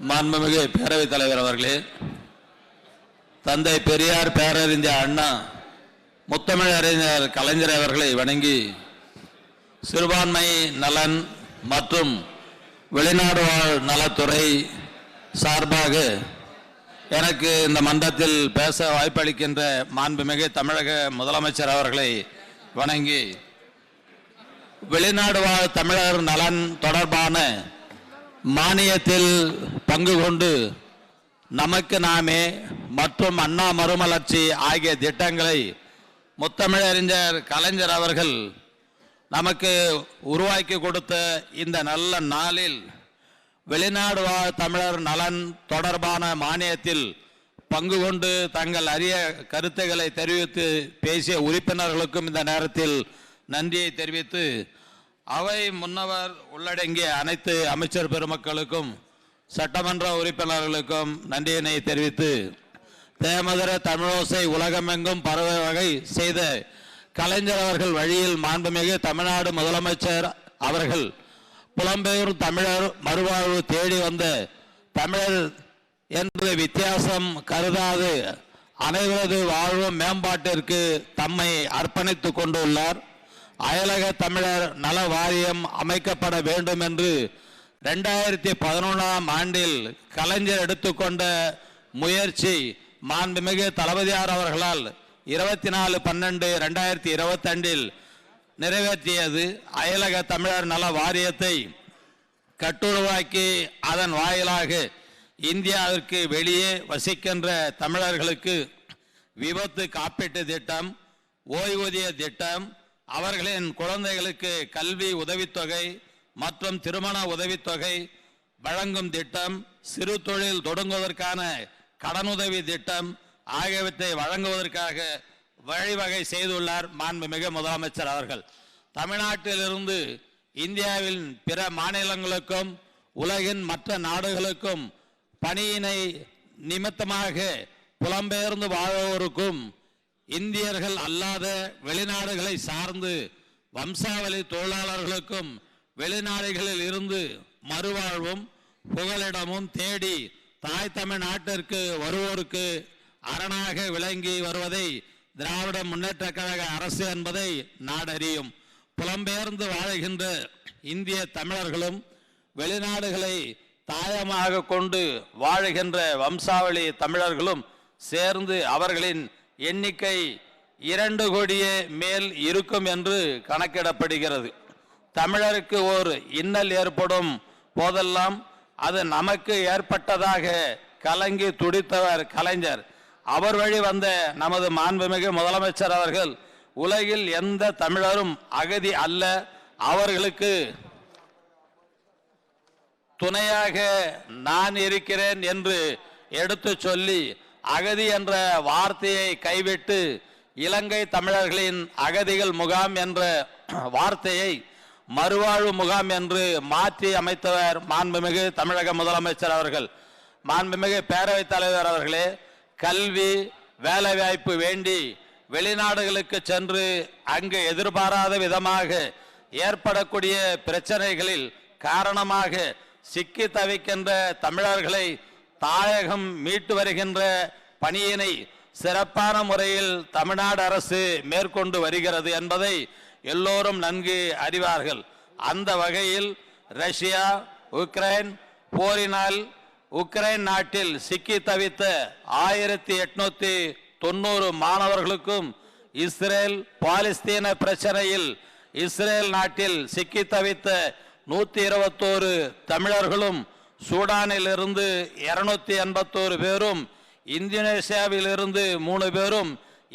மாண்புமிகு பேரவைத் தலைவர் அவர்களே தந்தை பெரியார் பேரறிஞர் அண்ணா முத்தமிழ் அறிஞர் கலைஞர் அவர்களை வணங்கி சிறுபான்மை நலன் மற்றும் வெளிநாடு வாழ் நலத்துறை சார்பாக எனக்கு இந்த மன்றத்தில் பேச வாய்ப்பளிக்கின்ற மாண்புமிகு தமிழக முதலமைச்சர் அவர்களை வணங்கி வெளிநாடு வாழ் தமிழர் நலன் தொடர்பான மானியத்தில் பங்கு கொண்டு நமக்கு நாமே மற்றும் அண்ணா மறுமலர்ச்சி ஆகிய திட்டங்களை முத்தமிழறிஞர் கலைஞர் அவர்கள் நமக்கு உருவாக்கி கொடுத்த இந்த நல்ல நாளில் வெளிநாடு வாழ் தமிழர் நலன் தொடர்பான மானியத்தில் பங்கு கொண்டு தங்கள் அரிய கருத்துக்களை தெரிவித்து பேசிய உறுப்பினர்களுக்கும் இந்த நேரத்தில் நன்றியை தெரிவித்து அவை முன்னவர் உள்ளடங்கிய அனைத்து அமைச்சர் பெருமக்களுக்கும் சட்டமன்ற உறுப்பினர்களுக்கும் நன்றியினை தெரிவித்து தேமதுர தமிழோசை உலகமெங்கும் பரவ வகை செய்த கலைஞர் அவர்கள் வழியில் மாண்புமிகு தமிழ்நாடு முதலமைச்சர் அவர்கள் புலம்பெயர் தமிழர் மறுவாழ்வு தேடி வந்த தமிழர் என்று வித்தியாசம் கருதாது அனைவரது வாழ்வும் மேம்பாட்டிற்கு தம்மை அர்ப்பணித்துக் கொண்டுள்ளார். அயலக தமிழர் நல வாரியம் அமைக்கப்பட வேண்டும் என்று ரெண்டாயிரத்தி பதினொன்றாம் ஆண்டில் கலைஞர் எடுத்துக்கொண்ட முயற்சி மாண்புமிகு தளபதியார் அவர்களால் இருபத்தி நாலு பன்னெண்டு ரெண்டாயிரத்தி இருபத்தண்டில் நிறைவேற்றியது. அயலக தமிழர் நல வாரியத்தை கட்டுருவாக்கி அதன் வாயிலாக இந்தியாவிற்கு வெளியே வசிக்கின்ற தமிழர்களுக்கு விபத்து காப்பீட்டு திட்டம் ஓய்வூதிய திட்டம் அவர்களின் குழந்தைகளுக்கு கல்வி உதவித்தொகை மற்றும் திருமண உதவித்தொகை வழங்கும் திட்டம் சிறு தொழில் தொடங்குவதற்கான கடனுதவி திட்டம் ஆகியவற்றை வழங்குவதற்காக வழிவகை செய்துள்ளார் மாண்புமிகு முதலமைச்சர் அவர்கள். தமிழ்நாட்டிலிருந்து இந்தியாவின் பிற மாநிலங்களுக்கும் உலகின் மற்ற நாடுகளுக்கும் பணியினை நிமித்தமாக புலம்பெயர்ந்து வாழ்வோருக்கும் இந்தியர்கள் அல்லாத வெளிநாடுகளை சார்ந்து வம்சாவளி தொழிலாளர்களுக்கும் வெளிநாடுகளில் இருந்து மறுவாழ்வும் புகலிடமும் தேடி தாய் தமிழ் நாட்டிற்கு வருவோருக்கு அரணாக விளங்கி வருவதை திராவிட முன்னேற்ற கழக அரசு என்பதை நாடறியும். புலம்பெயர்ந்து வாழுகின்ற இந்திய தமிழர்களும் வெளிநாடுகளை தாயமாக கொண்டு வாழுகின்ற வம்சாவளி தமிழர்களும் சேர்ந்து அவர்களின் எண்ணிக்கை இரண்டு கோடியே மேல் இருக்கும் என்று கணக்கிடப்படுகிறது. தமிழருக்கு ஓர் இன்னல் ஏற்படும் போதெல்லாம் அது நமக்கு ஏற்பட்டதாக கலங்கி துடித்தவர் கலைஞர். அவர் வழி வந்த நமது மாண்புமிகு முதலமைச்சர் அவர்கள் உலகில் எந்த தமிழரும் அகதி அல்ல. அவர்களுக்கு துணையாக நான் இருக்கிறேன் என்று எடுத்து சொல்லி அகதி என்ற வார்த்தையை கைவிட்டு இலங்கை தமிழர்களின் அகதிகள் முகாம் என்ற வார்த்தையை மறுவாழ்வு முகாம் என்று மாற்றி அமைத்தவர் மாண்புமிகு தமிழக முதலமைச்சர் அவர்கள். மாண்புமிகு பேரவைத் தலைவர் அவர்களே கல்வி வேலைவாய்ப்பு வேண்டி வெளிநாடுகளுக்கு சென்று அங்கு எதிர்பாராத விதமாக ஏற்படக்கூடிய பிரச்சனைகளில் காரணமாக சிக்கி தவிக்கின்ற தமிழர்களை தாயகம் மீட்டு வருகின்ற பணியினை சிறப்பான முறையில் தமிழ்நாடு அரசு மேற்கொண்டு வருகிறது என்பதை எல்லோரும் நன்கு அறிவார்கள். அந்த வகையில் ரஷ்யா உக்ரைன் போரினால் உக்ரைன் நாட்டில் சிக்கி தவித்த ஆயிரத்தி எட்நூத்தி தொண்ணூறு மாணவர்களுக்கும் இஸ்ரேல் பாலஸ்தீன பிரச்சனையில் இஸ்ரேல் நாட்டில் சிக்கி தவித்த நூத்தி இருபத்தோரு தமிழர்களும் சூடானில் இருந்து இருநூத்தி எண்பத்தோரு பேரும் இந்தோனேசியாவில் இருந்து மூணு பேரும்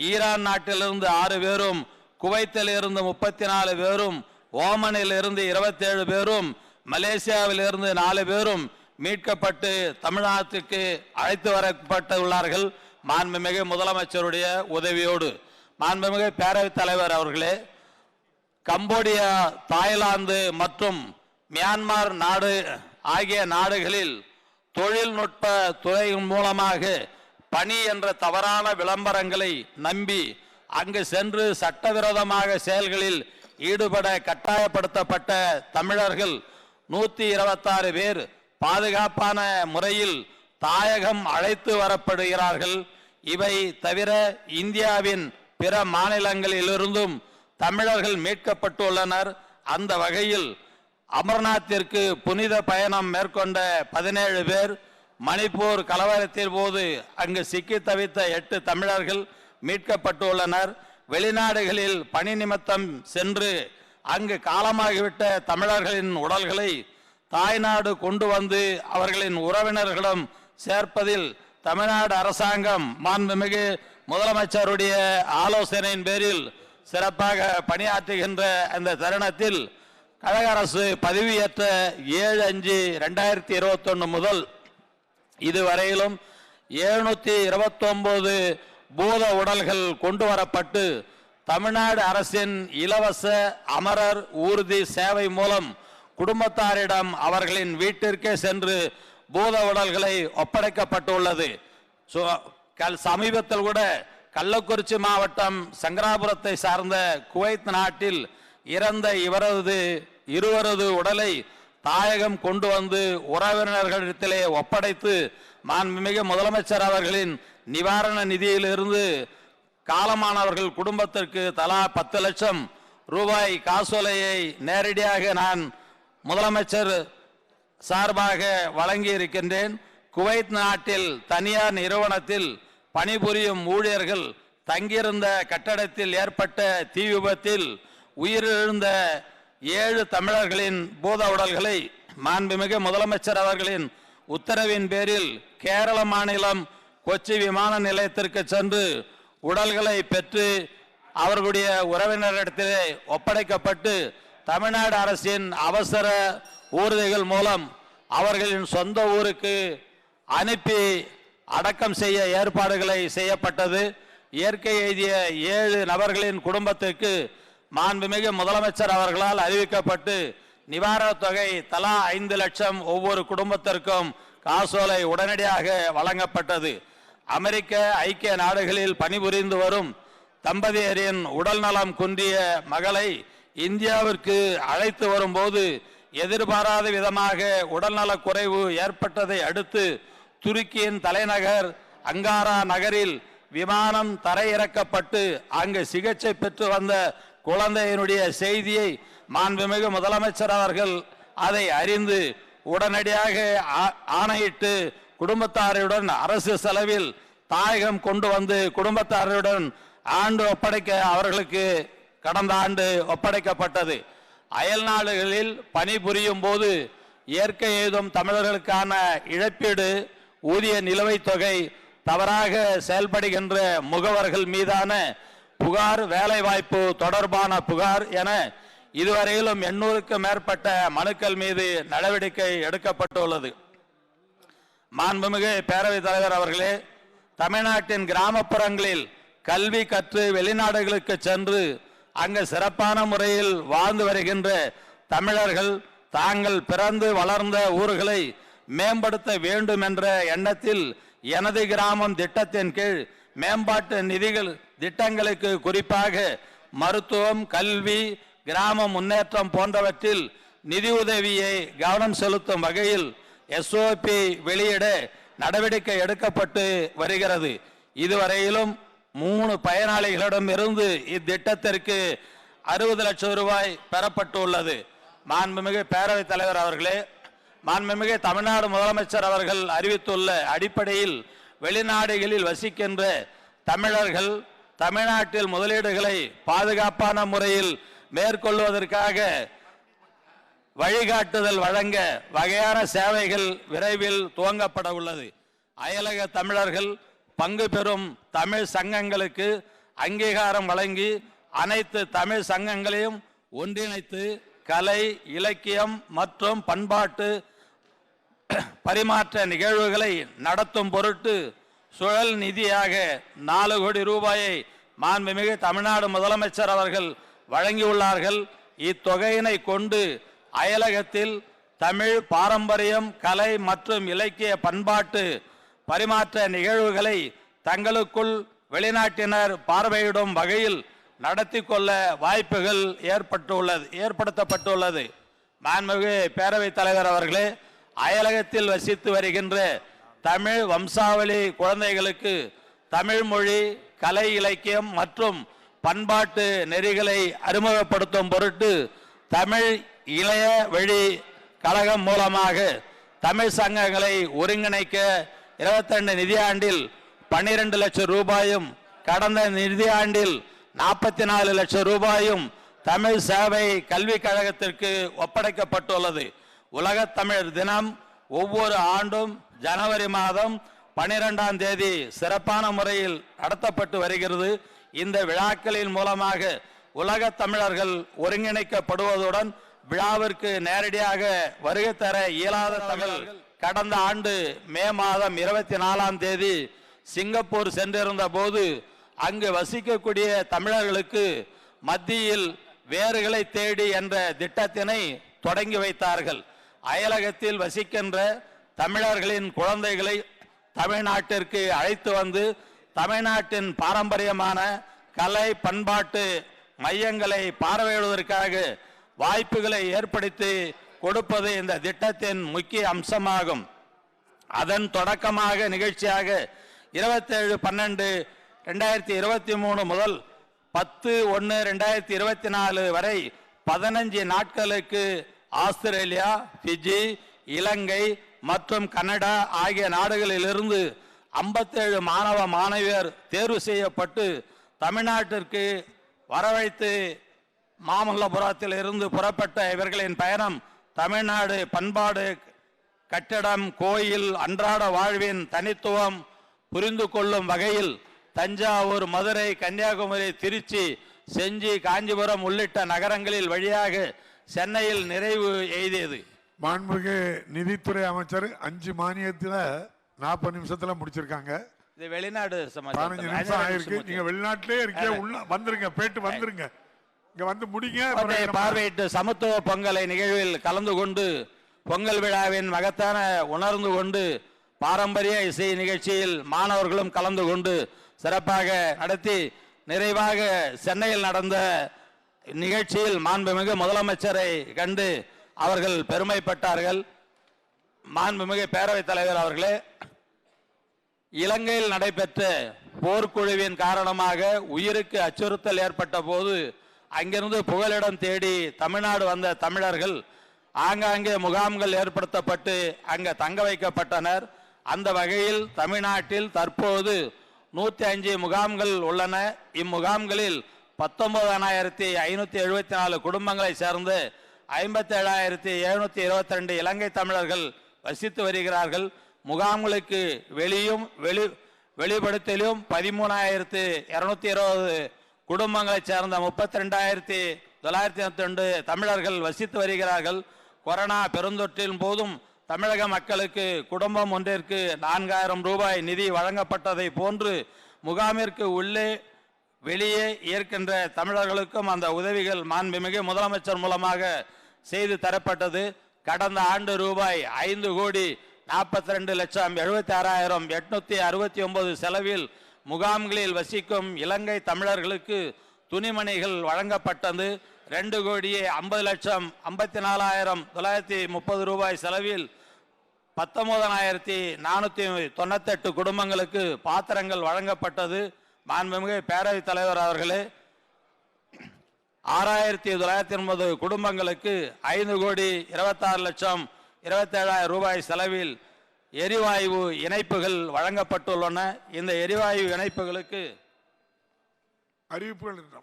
ஈரான் நாட்டிலிருந்து ஆறு பேரும் குவைத்தில் இருந்து முப்பத்தி நாலு பேரும் ஓமனில் இருந்து இருபத்தேழு பேரும் மலேசியாவில் இருந்து நாலு பேரும் மீட்கப்பட்டு தமிழ்நாட்டுக்கு அழைத்து வரப்பட்டுள்ளார்கள். மாண்புமிகு முதலமைச்சருடைய உதவியோடு. மாண்புமிகு பேரவைத் தலைவர் அவர்களே கம்போடியா தாய்லாந்து மற்றும் மியான்மர் நாடு ஆகிய நாடுகளில் தொழில்நுட்ப துறை மூலமாக பணி என்ற தவறான விளம்பரங்களை நம்பி அங்கு சென்று சட்டவிரோதமாக செயல்களில் ஈடுபட கட்டாயப்படுத்தப்பட்ட தமிழர்கள் நூற்றி இருபத்தாறு பேர் பாதுகாப்பான முறையில் தாயகம் அழைத்து வரப்படுகிறார்கள். இவை தவிர இந்தியாவின் பிற மாநிலங்களிலிருந்தும் தமிழர்கள் மீட்கப்பட்டுள்ளனர். அந்த வகையில் அமர்நாத்திற்கு புனித பயணம் மேற்கொண்ட பதினேழு பேர் மணிப்பூர் கலவரத்தின் போது அங்கு சிக்கி தவித்த எட்டு தமிழர்கள் மீட்கப்பட்டுள்ளனர். வெளிநாடுகளில் பணி நிமித்தம் சென்று அங்கு காலமாகிவிட்ட தமிழர்களின் உடல்களை தாய்நாடு கொண்டு வந்து அவர்களின் உறவினர்களிடம் சேர்ப்பதில் தமிழ்நாடு அரசாங்கம் மாண்புமிகு முதலமைச்சருடைய ஆலோசனையின் பேரில் சிறப்பாக பணியாற்றுகின்ற அந்த தருணத்தில் கழக அரசு பதவியேற்ற ஏழு அஞ்சு ரெண்டாயிரத்தி இருபத்தொன்னு முதல் இதுவரையிலும் எழுநூத்தி இருபத்தொன்பது பூத உடல்கள் கொண்டு வரப்பட்டு தமிழ்நாடு அரசின் இலவச அமரர் ஊர்தி சேவை மூலம் குடும்பத்தாரிடம் அவர்களின் வீட்டிற்கே சென்று பூத உடல்களை ஒப்படைக்கப்பட்டுள்ளது. கல் சமீபத்தில் கூட கள்ளக்குறிச்சி மாவட்டம் சங்கராபுரத்தை சார்ந்த குவைத் நாட்டில் இறந்த இவரது இருவரது உடலை தாயகம் கொண்டு வந்து உறவினர்களிடத்திலே ஒப்படைத்து மாண்புமிகு முதலமைச்சர் அவர்களின் நிவாரண நிதியிலிருந்து காலமானவர்கள் குடும்பத்திற்கு தலா பத்து லட்சம் ரூபாய் காசோலையை நேரடியாக நான் முதலமைச்சர் சார்பாக வழங்கி இருக்கின்றேன் குவைத் நாட்டில் தனியார் நிறுவனத்தில் பணிபுரியும் ஊழியர்கள் தங்கியிருந்த கட்டடத்தில் ஏற்பட்ட தீ விபத்தில் உயிரிழந்த ஏழு தமிழர்களின் பூத உடல்களை மாண்புமிகு முதலமைச்சர் அவர்களின் உத்தரவின் பேரில் கேரள மாநிலம் கொச்சி விமான நிலையத்திற்கு சென்று உடல்களை பெற்று அவர்களுடைய உறவினரிடத்திலே ஒப்படைக்கப்பட்டு தமிழ்நாடு அரசின் அவசர ஊர்திகள் மூலம் அவர்களின் சொந்த ஊருக்கு அனுப்பி அடக்கம் செய்ய ஏற்பாடுகளை செய்யப்பட்டது. இயற்கை எழுதிய ஏழு நபர்களின் குடும்பத்திற்கு மாண்புமிகு முதலமைச்சர் அவர்களால் அறிவிக்கப்பட்டு நிவாரணத் தொகை தலா ஐந்து லட்சம் ஒவ்வொரு குடும்பத்திற்கும் காசோலை உடனடியாக வழங்கப்பட்டது. அமெரிக்க ஐக்கிய நாடுகளில் பணிபுரிந்து வரும் தம்பதியரின் உடல் நலம் குன்றிய மகளை இந்தியாவிற்கு அழைத்து வரும்போது எதிர்பாராத விதமாக உடல்நலக் குறைவு ஏற்பட்டதை அடுத்து துருக்கியின் தலைநகர் அங்காரா நகரில் விமானம் தரையிறக்கப்பட்டு அங்கு சிகிச்சை பெற்று வந்த குழந்தையினுடைய செய்தியை மாண்புமிகு முதலமைச்சர் அவர்கள் அதை அறிந்து உடனடியாக ஆ- ஆணையிட்டு குடும்பத்தாருடன் அரசு செலவில் தாயகம் கொண்டு வந்து குடும்பத்தாருடன் ஆண்டு ஒப்படைக்க அவர்களுக்கு கடந்த ஆண்டு ஒப்படைக்கப்பட்டது. அயல் நாடுகளில் பணிபுரியும் போது இயற்கை எய்தும் தமிழர்களுக்கான இழப்பீடு ஊதிய நிலுவைத் தொகை தவறாக செயல்படுகின்ற முகவர்கள் மீதான புகார் வேலைவாய்ப்பு தொடர்பான புகார் என இதுவரையிலும் எண்ணூறுக்கு மேற்பட்ட மனுக்கள் மீது நடவடிக்கை எடுக்கப்பட்டுள்ளது. மாண்புமிகு பேரவைத் தலைவர் அவர்களே தமிழ்நாட்டின் கிராமப்புறங்களில் கல்வி கற்று வெளிநாடுகளுக்கு சென்று அங்கு சிறப்பான முறையில் வாழ்ந்து வருகின்ற தமிழர்கள் தாங்கள் பிறந்து வளர்ந்த ஊர்களை மேம்படுத்த வேண்டும் என்ற எண்ணத்தில் எனது கிராமம் திட்டத்தின் கீழ் மேம்பாட்டு நிதிகள் திட்டங்களுக்கு குறிப்பாக மருத்துவம் கல்வி கிராம முன்னேற்றம் போன்றவற்றில் நிதியுதவியை கவனம் செலுத்தும் வகையில் எஸ்ஓபி வெளியிட நடவடிக்கை எடுக்கப்பட்டு வருகிறது. இதுவரையிலும் மூணு பயனாளிகளிடம் இருந்து இத்திட்டத்திற்கு அறுபது லட்சம் ரூபாய் பெறப்பட்டுள்ளது. மாண்புமிகு பேரவைத் தலைவர் அவர்களே மாண்புமிகு தமிழ்நாடு முதலமைச்சர் அவர்கள் அறிவித்துள்ள அடிப்படையில் வெளிநாடுகளில் வசிக்கின்ற தமிழர்கள் தமிழ்நாட்டில் முதலீடுகளை பாதுகாப்பான முறையில் மேற்கொள்வதற்காக வழிகாட்டுதல் வழங்க வகையான சேவைகள் விரைவில் துவங்கப்பட உள்ளது. அயலக தமிழர்கள் பங்கு பெறும் தமிழ் சங்கங்களுக்கு அங்கீகாரம் வழங்கி அனைத்து தமிழ் சங்கங்களையும் ஒன்றிணைத்து கலை இலக்கியம் மற்றும் பண்பாட்டு பரிமாற்ற நிகழ்வுகளை நடத்தும் பொருட்டு சுழல் நிதியாக நாலு கோடி ரூபாயை மாண்புமிகு தமிழ்நாடு முதலமைச்சர் அவர்கள் வழங்கியுள்ளார்கள். இத்தொகையினை கொண்டு அயலகத்தில் தமிழ் பாரம்பரியம் கலை மற்றும் இலக்கிய பண்பாட்டு பரிமாற்ற நிகழ்வுகளை தங்களுக்குள் வெளிநாட்டினர் பார்வையிடும் வகையில் நடத்தி கொள்ள வாய்ப்புகள் ஏற்பட்டுள்ளது ஏற்படுத்தப்பட்டுள்ளது. மாண்புமிகு பேரவைத் தலைவர் அவர்களே அயலகத்தில் வசித்து வருகின்ற தமிழ் வம்சாவளி குழந்தைகளுக்கு தமிழ் மொழி கலை இலக்கியம் மற்றும் பண்பாட்டு நெறிகளை அறிமுகப்படுத்தும் பொருட்டு தமிழ் இளைய வழி கழகம் மூலமாக தமிழ் சங்கங்களை ஒருங்கிணைக்க 22 நிதியாண்டில் பன்னிரண்டு லட்சம் ரூபாயும் கடந்த நிதியாண்டில் நாற்பத்தி நாலு லட்சம் ரூபாயும் தமிழ் சேவை கல்விக் கழகத்திற்கு ஒப்படைக்கப்பட்டுள்ளது. உலக தமிழர் தினம் ஒவ்வொரு ஆண்டும் ஜனவரி மாதம் பனிரெண்டாம் தேதி சிறப்பான முறையில் நடத்தப்பட்டு வருகிறது. இந்த விழாக்களின் மூலமாக உலக தமிழர்கள் ஒருங்கிணைக்கப்படுவதுடன் விழாவிற்கு நேரடியாக வருகை தர இயலாத தமிழ் கடந்த ஆண்டு மே மாதம் இருபத்தி நாலாம் தேதி சிங்கப்பூர் சென்றிருந்த போது அங்கு வசிக்கக்கூடிய தமிழர்களுக்கு மத்தியில் வேர்களை தேடி என்ற திட்டத்தினை தொடங்கி வைத்தார்கள். அயலகத்தில் வசிக்கின்ற தமிழர்களின் குழந்தைகளை தமிழ்நாட்டிற்கு அழைத்து வந்து தமிழ்நாட்டின் பாரம்பரியமான கலை பண்பாட்டு மையங்களை பார்வையிடுவதற்காக வாய்ப்புகளை ஏற்படுத்தி கொடுப்பது இந்த திட்டத்தின் முக்கிய அம்சமாகும். அதன் தொடக்கமாக நிகழ்ச்சியாக இருபத்தேழு பன்னெண்டு ரெண்டாயிரத்தி இருபத்தி மூணு முதல் பத்து ஒன்று ரெண்டாயிரத்தி இருபத்தி நாலு வரை பதினஞ்சு நாட்களுக்கு ஆஸ்திரேலியா பிஜி இலங்கை மற்றும் கனடா ஆகிய நாடுகளிலிருந்து ஐம்பத்தேழு மாணவ மாணவியர் தேர்வு செய்யப்பட்டு தமிழ்நாட்டிற்கு வரவழைத்து மாமல்லபுரத்தில் இருந்து புறப்பட்ட இவர்களின் பயணம் தமிழ்நாடு பண்பாடு கட்டடம் கோயில் அன்றாட வாழ்வின் தனித்துவம் புரிந்து கொள்ளும் வகையில் தஞ்சாவூர் மதுரை கன்னியாகுமரி திருச்சி செஞ்சி காஞ்சிபுரம் உள்ளிட்ட நகரங்களில் வழியாக சென்னையில் நிறைவு எய்தியது மாண்புமிகு நிதித்துறை அமைச்சர் அஞ்சு மானியத்துல நாற்பது நிமிஷத்துல முடிச்சிருக்காங்க. இது வெளிநாடு பதினஞ்சு நிமிஷம் ஆயிருக்கு. நீங்க வெளிநாட்டிலே இருக்கீங்க. உள்ள வந்துருங்க போயிட்டு வந்துருங்க. இங்க வந்து முடிங்க பார்வையிட்டு சமத்துவ பொங்கலை நிகழ்வில் கலந்து கொண்டு பொங்கல் விழாவின் மகத்தான உணர்ந்து கொண்டு பாரம்பரிய இசை நிகழ்ச்சியில் மாணவர்களும் கலந்து கொண்டு சிறப்பாக நடத்தி நிறைவாக சென்னையில் நடந்த நிகழ்ச்சியில் மாண்புமிகு முதலமைச்சரை கண்டு அவர்கள் பெருமைப்பட்டார்கள். மாண்புமிகு பேரவைத் தலைவர் அவர்களே இலங்கையில் நடைபெற்ற போர்க்குழுவின் காரணமாக உயிருக்கு அச்சுறுத்தல் ஏற்பட்ட போது அங்கிருந்து புகலிடம் தேடி தமிழ்நாடு வந்த தமிழர்கள் ஆங்காங்கே முகாம்கள் ஏற்படுத்தப்பட்டு அங்கே தங்க வைக்கப்பட்டனர். அந்த வகையில் தமிழ்நாட்டில் தற்போது நூத்தி அஞ்சு முகாம்கள் உள்ளன. இம்முகாம்களில் பத்தொன்பதாயிரத்தி ஐநூற்றி எழுபத்தி நாலு குடும்பங்களை சேர்ந்து ஐம்பத்தி ஏழாயிரத்தி எழுநூத்தி இருபத்தி ரெண்டு இலங்கை தமிழர்கள் வசித்து வருகிறார்கள். முகாம்களுக்கு வெளியும் வெளி வெளிப்படுத்தலும் பதிமூணாயிரத்து இருநூத்தி இருபது குடும்பங்களைச் சேர்ந்த முப்பத்தி ரெண்டாயிரத்தி தொள்ளாயிரத்தி இருபத்தி ரெண்டு தமிழர்கள் வசித்து வருகிறார்கள். கொரோனா பெருந்தொற்றின் போதும் தமிழக மக்களுக்கு குடும்பம் ஒன்றிற்கு நான்காயிரம் ரூபாய் நிதி வழங்கப்பட்டதை போன்று முகாமிற்கு உள்ளே வெளியே ஏற்கின்ற தமிழர்களுக்கும் அந்த உதவிகள் மாண்புமிகு முதலமைச்சர் மூலமாக செய்து தரப்பட்டது. கடந்த ஆண்டு ரூபாய் ஐந்து கோடி நாற்பத்தி ரெண்டு லட்சம் எழுபத்தி ஆறாயிரம் எட்நூத்தி அறுபத்தி ஒன்பது செலவில் முகாம்களில் வசிக்கும் இலங்கை தமிழர்களுக்கு துணிமணிகள் வழங்கப்பட்டது. ரெண்டு கோடியே ஐம்பது லட்சம் ஐம்பத்தி நாலாயிரம் தொள்ளாயிரத்தி முப்பது ரூபாய் செலவில் பத்தொம்போதனாயிரத்தி நானூற்றி தொண்ணூத்தெட்டு குடும்பங்களுக்கு பாத்திரங்கள் வழங்கப்பட்டது. மாண்புமிகு பேரவைத் தலைவர் அவர்களே ஆறாயிரத்தி தொள்ளாயிரத்தி எண்பது குடும்பங்களுக்கு ஐந்து கோடி இருபத்தாறு லட்சம் இருபத்தேழாயிரம் ரூபாய் செலவில் எரிவாயு இணைப்புகள் வழங்கப்பட்டுள்ளன. இந்த எரிவாயு இணைப்புகளுக்கு அறிவிப்புகள்.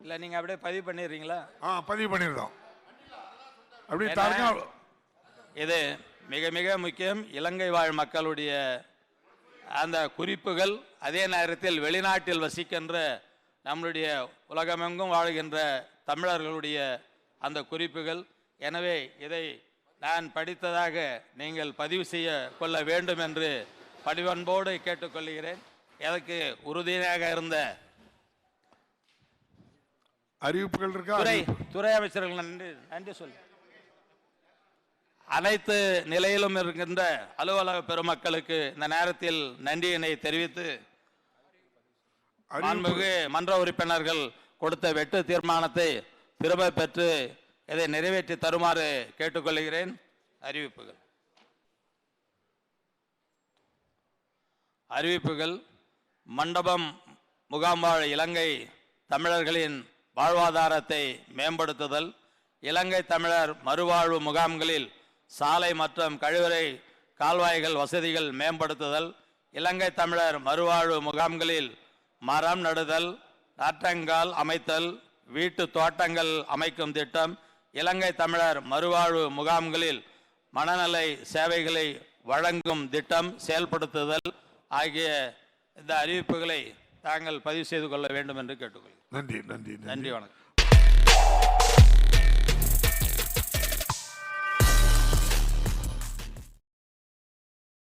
இல்லை நீங்கள் அப்படியே பதிவு பண்ணிடுறீங்களா? ஆ பதிவு பண்ணிருந்தோம் அப்படி இது மிக மிக முக்கியம். இலங்கை வாழ் மக்களுடைய அந்த குறிப்புகள் அதே நேரத்தில் வெளிநாட்டில் வசிக்கின்ற நம்மளுடைய உலகமெங்கும் வாழ்கின்ற தமிழர்களுடைய அந்த குறிப்புகள். எனவே இதை நான் படித்ததாக நீங்கள் பதிவு செய்ய கொள்ள வேண்டும் என்று பணிவன்போடு கேட்டுக்கொள்கிறேன். எனக்கு உறுதியாக இருந்த அறிவிப்புகள் இருக்கா? துறை. துறை அமைச்சர்கள் நன்றி நன்றி சொல்லு. அனைத்து நிலையிலும் இருக்கின்ற அலுவலக பெருமக்களுக்கு இந்த நேரத்தில் நன்றியினை தெரிவித்து மாண்புமிகு மன்ற உறுப்பினர்கள் கொடுத்த வெட்டு தீர்மானத்தை திரும்ப பெற்று இதை நிறைவேற்றி தருமாறு கேட்டுக்கொள்கிறேன். அறிவிப்புகள். அறிவிப்புகள். மண்டபம் முகாம்வாழ் இலங்கை தமிழர்களின் வாழ்வாதாரத்தை மேம்படுத்துதல். இலங்கை தமிழர் மறுவாழ்வு முகாம்களில் சாலை மற்றும் கழிவறை கால்வாய்கள் வசதிகள் மேம்படுத்துதல் இலங்கை தமிழர் மறுவாழ்வு முகாம்களில் மரம் நடுதல் நாற்றங்கால் அமைத்தல் வீட்டு தோட்டங்கள் அமைக்கும் திட்டம் இலங்கை தமிழர் மறுவாழ்வு முகாம்களில் மனநலை சேவைகளை வழங்கும் திட்டம் செயல்படுத்துதல் ஆகிய இந்த அறிவிப்புகளை தாங்கள் பதிவு செய்து கொள்ள வேண்டும் என்று கேட்டுக்கொள்கிறேன். நன்றி நன்றி நன்றி. நன்றி வணக்கம்.